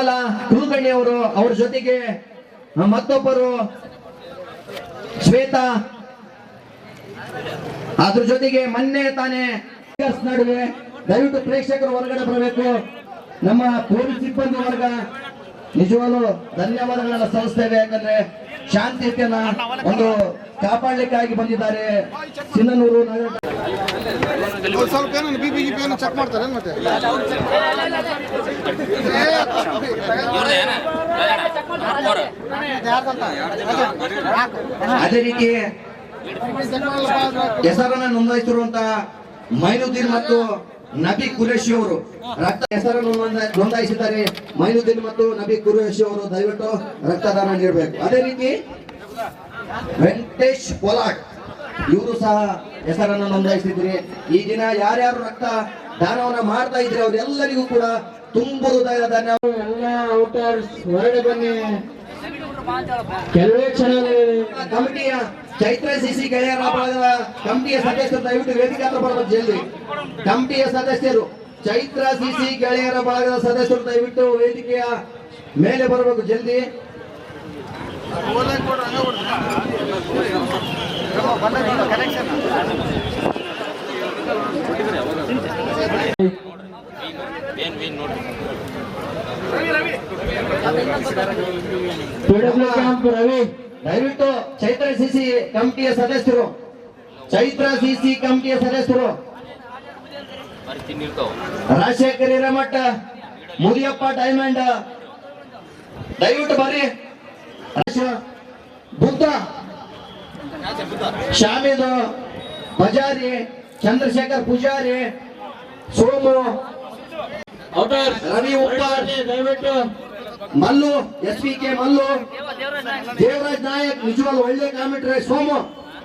ಕಮಲ ಕುಲಕರ್ಣಿ ಅವರು, ಅವ್ರ ಜೊತೆಗೆ ಮತ್ತೊಬ್ಬರು ಶ್ವೇತಾ. ಅದ್ರ ಜೊತೆಗೆ ಮೊನ್ನೆ ತಾನೇ ನಡುವೆ ದಯವಿಟ್ಟು ಪ್ರೇಕ್ಷಕರು ಹೊರಗಡೆ ಬರಬೇಕು. ನಮ್ಮ ಪೊಲೀಸ್ ಸಿಬ್ಬಂದಿ ವರ್ಗ, ನಿಜವಾಗ್ಲೂ ಧನ್ಯವಾದಗಳನ್ನ ಸಲ್ಲಿಸ್ತೇವೆ. ಯಾಕಂದ್ರೆ ಶಾಂತಿಯನ್ನ ಒಂದು ಕಾಪಾಡಲಿಕ್ಕಾಗಿ ಬಂದಿದ್ದಾರೆ. ಸಿನ್ನನೂರು ನಗರ ಸ್ವಲ್ಪ ಚೆಕ್ ಮಾಡ್ತಾರೆ ಮತ್ತೆ? ಅದೇ ರೀತಿ ಹೆಸರನ್ನ ನೋಂದಾಯಿಸಿರುವಂತಹ ಮೈನುದ್ದೀನ್ ಮತ್ತು ನಬಿ ಕುರೇಶಿ ಅವರು. ರಕ್ತ ಹೆಸರನ್ನು ನೋಂದ- ನೋಂದಾಯಿಸಿದ್ದಾರೆ ಮೈನುದ್ದೀನ್ ಮತ್ತು ನಬಿ ಕುರೇಶಿ ಅವರು. ದಯವಿಟ್ಟು ರಕ್ತದಾನ ನೀಡಬೇಕು. ಅದೇ ರೀತಿ ವೆಂಕಟೇಶ್ ಪೊಲಾಟ್, ಇವರು ಸಹ ಹೆಸರನ್ನು ನೋಂದಾಯಿಸಿದ್ರಿ. ಈ ದಿನ ಯಾರ್ಯಾರು ರಕ್ತ ದಾನವನ್ನ ಮಾಡ್ತಾ ಇದ್ರೆ, ಅವರೆಲ್ಲರಿಗೂ ಕೂಡ ತುಂಬ ಹೃದಯ ಧನ್ಯವಾದ ಎಲ್ಲ ಔಟರ್ಸ್ ಹೊರಗಡೆ ಬನ್ನಿ. ಕೆಲವೇ ಚೆನ್ನಾಗಿದೆ ಕಮಿಟಿಯ ಚೈತ್ರ ಸಿಸಿ ಗೆಳೆಯರ ಬಳಗದ ಕಮಿಟಿಯ ಸದಸ್ಯರು ದಯವಿಟ್ಟು ವೇದಿಕೆ ಹತ್ರ ಬರ್ಬೇಕು ಜಲ್ದಿ. ಕಮಿಟಿಯ ಸದಸ್ಯರು, ಚೈತ್ರ ಸಿಸಿ ಗೆಳೆಯರ ಬಳಗದ ಸದಸ್ಯರು ದಯವಿಟ್ಟು ವೇದಿಕೆಯ ಮೇಲೆ ಬರಬೇಕು ಜಲ್ದಿ. PW camp Ravi. ದಯವಿಟ್ಟು ಚೈತ್ರ ಸಿಸಿ ಕಮಿಟಿಯ ಸದಸ್ಯರು. ಚೈತ್ರ ಸಿಸಿ ಕಮಿಟಿಯ ಸದಸ್ಯರು. ರಾಜಶೇಖರ್ ಹಿರೇಮಠ ಮುದಿಯಪ್ಪ ಡೈಮಂಡ್. ದಯವಿಟ್ಟು ಬರ್ರಿ. ಬುದ್ಧ ಶಾಮಿದು ಬಜಾರಿ ಚಂದ್ರಶೇಖರ್ ಪೂಜಾರಿ ಸೋಮು ರವಿ ಉಪ್ಪಾರ್. ದಯವಿಟ್ಟು Mallu, S P K Mallu. Devaraj Nayak ನಿಜವಾಗ ಒಳ್ಳೆ ಕಾಮೆಂಟ್ರಿ ಸೋಮು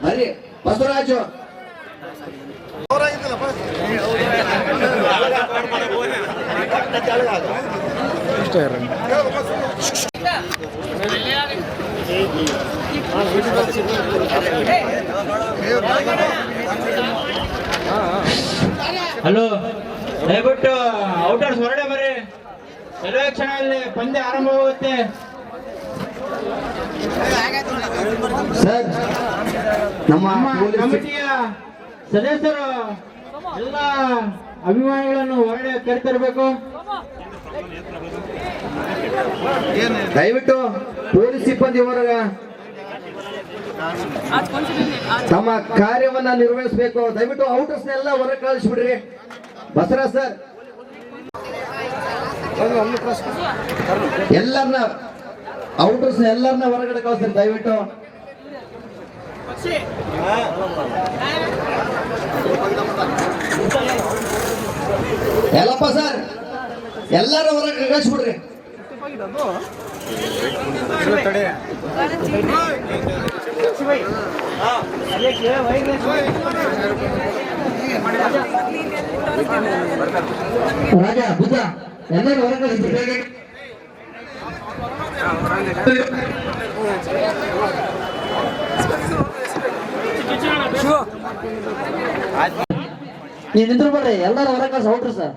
ಬರ್ರಿ ಬಸವರಾಜು. ಹಲೋ, ದಯವಿಟ್ಟು ಔಟರ್ಸ್ ಹೊರಡೆ ಬರ್ರಿ. ಕೆಲವೇ ಕ್ಷಣದಲ್ಲಿ ಪಂದ್ಯ ಆರಂಭವಾಗುತ್ತೆ. ಸರ್ ನಮ್ಮ ನಮ್ಮ ಕಮಿಟಿಯ ಸದಸ್ಯರು ಎಲ್ಲ ಅಭಿಮಾನಿಗಳನ್ನು ಹೊರಡೆ ಕರೆತರಬೇಕು. ದಯವಿಟ್ಟು ಪೊಲೀಸ್ ಸಿಬ್ಬಂದಿ ಹೊರಗ ತಮ್ಮ ಕಾರ್ಯವನ್ನ ನಿರ್ವಹಿಸಬೇಕು. ದಯವಿಟ್ಟು ಔಟರ್ಸ್ ಎಲ್ಲ ಹೊರಗೆ ಕಳಿಸ್ಬಿಡ್ರಿ. ಬಸರಾ ಸರ್ ಎಲ್ಲರನ್ನ ಔಟರ್ಸ್ ಎಲ್ಲರನ್ನ ಹೊರಗಡೆ ಕಳಿಸ್ತೀನಿ ದಯವಿಟ್ಟು. ಎಲ್ಲಪ್ಪ ಸರ್ ಎಲ್ಲರ ಹೊರಗೆ ಕಳಿಸ್ಬಿಡ್ರಿ. ರಾಜ ಬುದ್ಧ ಎಲ್ಲರೂ ಹೊರಗಡೆ ನಿಂತ್ರು ಬರ್ರಿ ಎಲ್ಲರೂ ಹೊರಗೆ ಸರ್.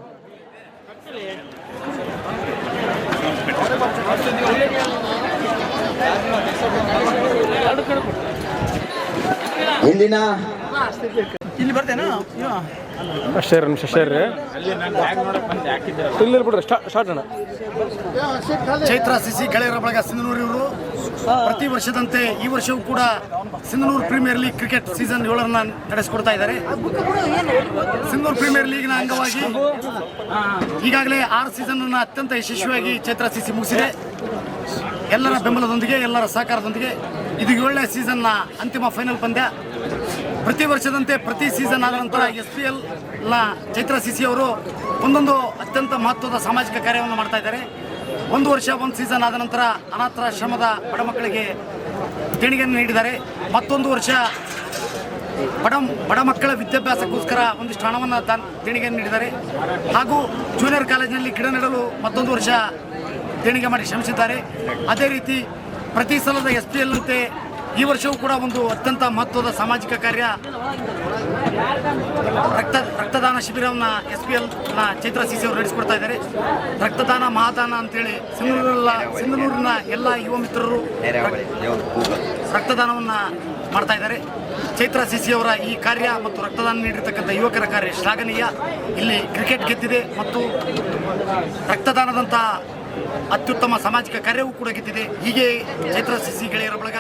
ಔಟ್ರಿ ಸರ್ ಇಂದಿನ ಶೇರ್ ಶೇರ್ ಇಲ್ಲಿ ಬಿಡ್ರಿ ಸ್ಟಾರ್ಟ್ ಅಣ್ಣ ಚೈತ್ರ ಸಿಸಿ ಗೆಳೆಯರ ಬಳಗ ಸಿಂಧನೂರು ಇವರು. ಪ್ರತಿ ವರ್ಷದಂತೆ ಈ ವರ್ಷವೂ ಕೂಡ Sindhanur premier league cricket season ಏಳರನ್ನ ನಡೆಸಿಕೊಡ್ತಾ ಇದ್ದಾರೆ. ಸಿಂಧನೂರು ಪ್ರೀಮಿಯರ್ ಲೀಗ್ನ ಅಂಗವಾಗಿ ಈಗಾಗಲೇ ಆರು ಸೀಸನ್ ಅನ್ನು ಅತ್ಯಂತ ಯಶಸ್ವಿಯಾಗಿ ಚೈತ್ರ ಸಿಸಿ ಮುಗಿಸಿದೆ. ಎಲ್ಲರ ಬೆಂಬಲದೊಂದಿಗೆ ಎಲ್ಲರ ಸಹಕಾರದೊಂದಿಗೆ ಇದು ಏಳನೇ ಸೀಸನ್ನ ಅಂತಿಮ ಫೈನಲ್ ಪಂದ್ಯ. ಪ್ರತಿ ವರ್ಷದಂತೆ ಪ್ರತಿ ಸೀಸನ್ ಆದ ನಂತರ ಎಸ್ ಪಿ ಎಲ್ನ ಚೈತ್ರ ಸಿಸಿ ಅವರು ಒಂದೊಂದು ಅತ್ಯಂತ ಮಹತ್ವದ ಸಾಮಾಜಿಕ ಕಾರ್ಯವನ್ನು ಮಾಡ್ತಾ ಇದ್ದಾರೆ. ಒಂದು ವರ್ಷ, ಒಂದು ಸೀಸನ್ ಆದ ನಂತರ ಅನಾಥಾಶ್ರಮದ ಬಡ ಮಕ್ಕಳಿಗೆ ದೇಣಿಗೆಯನ್ನು ನೀಡಿದ್ದಾರೆ. ಮತ್ತೊಂದು ವರ್ಷ ಬಡ ಬಡ ಮಕ್ಕಳ ವಿದ್ಯಾಭ್ಯಾಸಕ್ಕೋಸ್ಕರ ಒಂದಿಷ್ಟು ಹಣವನ್ನು ದಾನ್ ದೇಣಿಗೆಯನ್ನು ನೀಡಿದ್ದಾರೆ. ಹಾಗೂ ಜೂನಿಯರ್ ಕಾಲೇಜಿನಲ್ಲಿ ಗಿಡ ನೆಡಲು ಮತ್ತೊಂದು ವರ್ಷ ದೇಣಿಗೆ ಮಾಡಿ ಶ್ರಮಿಸಿದ್ದಾರೆ. ಅದೇ ರೀತಿ ಪ್ರತಿ ಸಲದ ಎಸ್ ಪಿ ಎಲ್ನಂತೆ ಈ ವರ್ಷವೂ ಕೂಡ ಒಂದು ಅತ್ಯಂತ ಮಹತ್ವದ ಸಾಮಾಜಿಕ ಕಾರ್ಯ. ರಕ್ತ, ರಕ್ತದಾನ ಶಿಬಿರವನ್ನು ಎಸ್ ಪಿ ಎಲ್ನ ಚೈತ್ರ ಸಿಸಿ ಅವರು ನಡೆಸಿಕೊಡ್ತಾ ಇದ್ದಾರೆ. ರಕ್ತದಾನ, ಮಹಾದಾನ ಅಂತೇಳಿ ಸಿಂಧನೂರಲ್ಲ, ಸಿಂಧನೂರಿನ ಎಲ್ಲ ಯುವ ಮಿತ್ರರು ರಕ್ತದಾನವನ್ನು ಮಾಡ್ತಾ ಇದ್ದಾರೆ. ಚೈತ್ರ ಸಿಸಿ ಅವರ ಈ ಕಾರ್ಯ ಮತ್ತು ರಕ್ತದಾನ ನೀಡಿರ್ತಕ್ಕಂಥ ಯುವಕರ ಕಾರ್ಯ ಶ್ಲಾಘನೀಯ. ಇಲ್ಲಿ ಕ್ರಿಕೆಟ್ ಗೆದ್ದಿದೆ ಮತ್ತು ರಕ್ತದಾನದಂತಹ ಅತ್ಯುತ್ತಮ ಸಾಮಾಜಿಕ ಕಾರ್ಯವೂ ಕೂಡ ಗೆದ್ದಿದೆ. ಹೀಗೆ ಚೈತ್ರ ಸಿಸಿ ಗೆಳೆಯರ ಬಳಗ